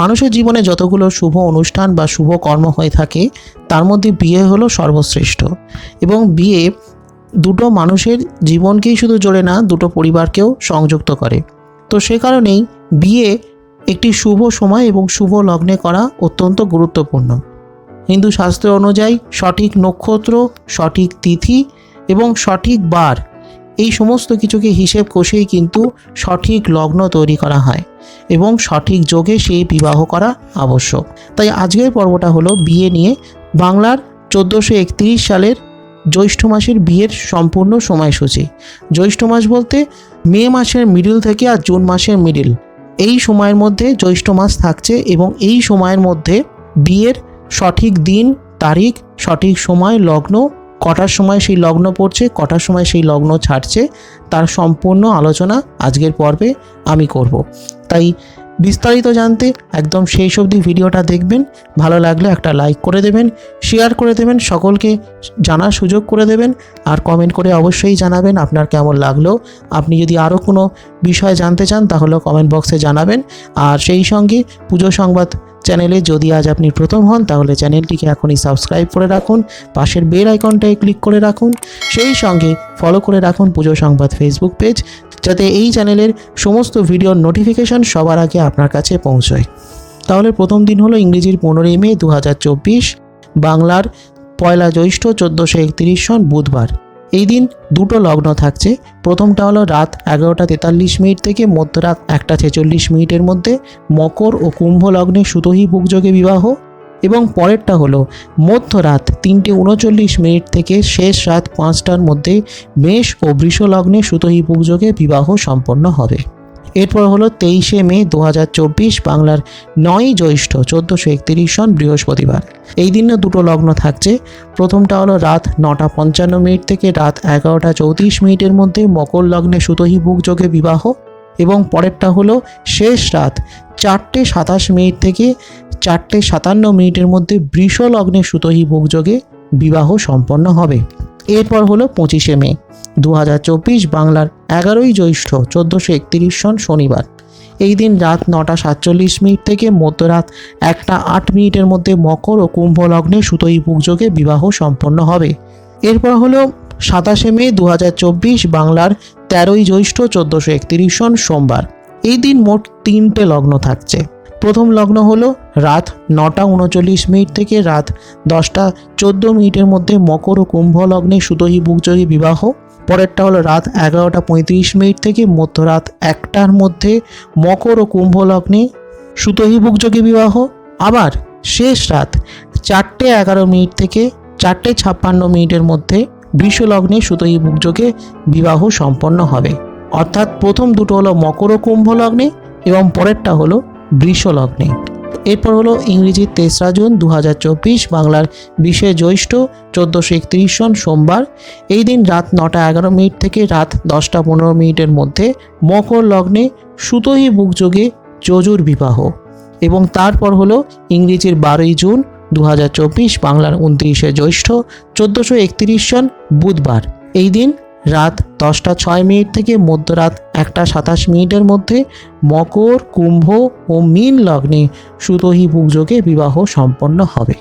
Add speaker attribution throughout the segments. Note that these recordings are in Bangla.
Speaker 1: মানুষের জীবনে যতগুলো শুভ অনুষ্ঠান বা শুভ কর্ম হয়ে থাকে, তার মধ্যে বিয়ে হলো সর্বশ্রেষ্ঠ। এবং বিয়ে দুটো মানুষের জীবনকেই শুধু জোড়ে না, দুটো পরিবারকেও সংযুক্ত করে। তো সে কারণেই বিয়ে একটি শুভ সময় এবং শুভ লগ্নে করা অত্যন্ত গুরুত্বপূর্ণ। হিন্দু শাস্ত্র অনুযায়ী সঠিক নক্ষত্র, সঠিক তিথি এবং সঠিক বার, এই সমস্ত কিছুকে হিসেব কষেই কিন্তু সঠিক লগ্ন তৈরি করা হয়। এবং সঠিক যোগে সেই বিবাহ করা আবশ্যক। তাই আজকের পর্বটা হলো বিয়ে নিয়ে। বাংলার চোদ্দোশো একত্রিশ সালের জ্যৈষ্ঠ মাসের বিয়ের সম্পূর্ণ সময়সূচি। জ্যৈষ্ঠ মাস বলতে মে মাসের মিডিল থেকে আর জুন মাসের মিডিল এই সময়ের মধ্যে জ্যৈষ্ঠ মাস থাকছে এবং এই সময়ের মধ্যে বিয়ের সঠিক দিন, তারিখ, সঠিক সময়, লগ্ন, কটার সময় সেই লগ্ন পড়ছে, কটার সময় সেই লগ্ন ছাড়ছে, তার সম্পূর্ণ আলোচনা আজকের পর্বে আমি করব। তাই বিস্তারিত জানতে একদম শেষ অবধি ভিডিওটা দেখবেন। ভালো লাগলে একটা লাইক করে দেবেন শেয়ার করে দেবেন, সকলকে জানার সুযোগ করে দেবেন আর কমেন্ট করে অবশ্যই জানাবেন আপনার কেমন লাগল। আপনি যদি আরও কোনো বিষয় জানতে চান তাহলে কমেন্ট বক্সে জানাবেন। আর সেই সঙ্গে পুজো সংবাদ চ্যানেলে যদি আজ আপনি প্রথম হন, তাহলে চ্যানেলটিকে এখনই সাবস্ক্রাইব করে রাখুন, পাশের বেল আইকনটায় ক্লিক করে রাখুন, সেই সঙ্গে ফলো করে রাখুন পুজো সংবাদ ফেসবুক পেজ যাতে এই চ্যানেলের সমস্ত ভিডিওর নোটিফিকেশন সবার আগে আপনার কাছে পৌঁছয়। তাহলে প্রথম দিন হলো ইংরেজির পনেরোই মে দু হাজার চব্বিশ, বাংলার পয়লা জ্যৈষ্ঠ চোদ্দোশো একত্রিশ সন বুধবার। এই দিন দুটো লগ্ন থাকছে। প্রথমটা হলো রাত এগারোটা তেতাল্লিশ মিনিট থেকে মধ্যরাত একটা ছেচল্লিশ মিনিটের মধ্যে মকর ও কুম্ভ লগ্নে সুতহী বুকযোগে বিবাহ এবং পরেরটা হলো মধ্যরাত তিনটে উনচল্লিশ মিনিট থেকে শেষ রাত পাঁচটার মধ্যে মেষ ও বৃষ লগ্নে সুতহী বুকযোগে বিবাহ সম্পন্ন হবে। এরপর হলো তেইশে মে দু হাজার চব্বিশ বাংলার নয় জ্যৈষ্ঠ চোদ্দোশো একত্রিশ সন বৃহস্পতিবার। এই দিনে দুটো লগ্ন থাকছে। প্রথমটা হলো রাত নটা পঞ্চান্ন মিনিট থেকে রাত এগারোটা চৌত্রিশ মিনিটের মধ্যে মকর লগ্নে সুতহি বুক যোগে বিবাহ এবং পরেরটা হলো শেষ রাত চারটে সাতাশ মিনিট থেকে চারটে সাতান্ন মিনিটের মধ্যে বৃষ লগ্নে সুতহি বুক যোগে বিবাহ সম্পন্ন হবে। এরপর হলো পঁচিশে মে। দু হাজার চব্বিশ বাংলার এগারোই জ্যৈষ্ঠ চোদ্দোশো একত্রিশ সন শনিবার। এই দিন রাত নটা সাতচল্লিশ মিনিট থেকে মধ্যরাত একটা আট মিনিটের মধ্যে মকর ও কুম্ভ লগ্নে সুতোই পুজোগে বিবাহ সম্পন্ন হবে। এরপর হলো সাতাশে মে দু হাজার চব্বিশ বাংলার তেরোই জ্যৈষ্ঠ চোদ্দোশো একত্রিশ সন সোমবার। এই দিন মোট তিনটে লগ্ন থাকছে। প্রথম লগ্ন হলো রাত নটা উনচল্লিশ মিনিট থেকে রাত দশটা চোদ্দ মিনিটের মধ্যে মকর ও কুম্ভ লগ্নে সুতহি বুকযোগী বিবাহ। পরেরটা হলো রাত এগারোটা পঁয়ত্রিশ মিনিট থেকে মধ্যরাত একটার মধ্যে মকর ও কুম্ভ লগ্নে সুতহি বুকযোগী বিবাহ। আবার শেষ রাত চারটে এগারো মিনিট থেকে চারটে ছাপ্পান্ন মিনিটের মধ্যে বৃষ লগ্নে সুতহি বুকযোগে বিবাহ সম্পন্ন হবে। অর্থাৎ প্রথম দুটো হলো মকর ও কুম্ভ লগ্নে এবং পরেরটা হলো বৃষ লগ্নে এরপর হলো ইংরেজির তেসরা জুন দু হাজার চব্বিশ বাংলার বিশে জ্যৈষ্ঠ চোদ্দোশো একত্রিশ সন সোমবার। এই দিন রাত নটা এগারো মিনিট থেকে রাত দশটা পনেরো মিনিটের মধ্যে মকর লগ্নে সুতোহি বুকযোগে যজুর বিবাহ এবং তারপর হলো ইংরেজির বারোই জুন দু হাজার চব্বিশ বাংলার উনত্রিশে জ্যৈষ্ঠ চোদ্দোশো একত্রিশ সন বুধবার। এই দিন রাত দশটা ছয় মিনিট থেকে মধ্যরাত একটা সাতাশ মিনিটের মধ্যে মকর, কুম্ভ ও মীন লগ্নে সুতহি পুজোকে বিবাহ সম্পন্ন হবে।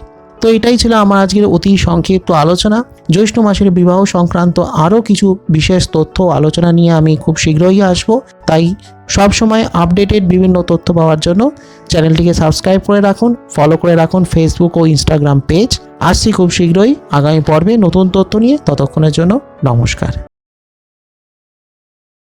Speaker 1: তো এটাই ছিল আমার আজকের অতি সংক্ষিপ্ত আলোচনা। জ্যৈষ্ঠ মাসের বিবাহ সংক্রান্ত আরও কিছু বিশেষ তথ্য আলোচনা নিয়ে আমি খুব শীঘ্রই আসব। তাই সবসময় আপডেটেড বিভিন্ন তথ্য পাওয়ার জন্য চ্যানেলটিকে সাবস্ক্রাইব করে রাখুন, ফলো করে রাখুন ফেসবুক ও ইনস্টাগ্রাম পেজ আসছি খুব শীঘ্রই, আগামী পর্বে নতুন তথ্য নিয়ে ততক্ষণের জন্য নমস্কার।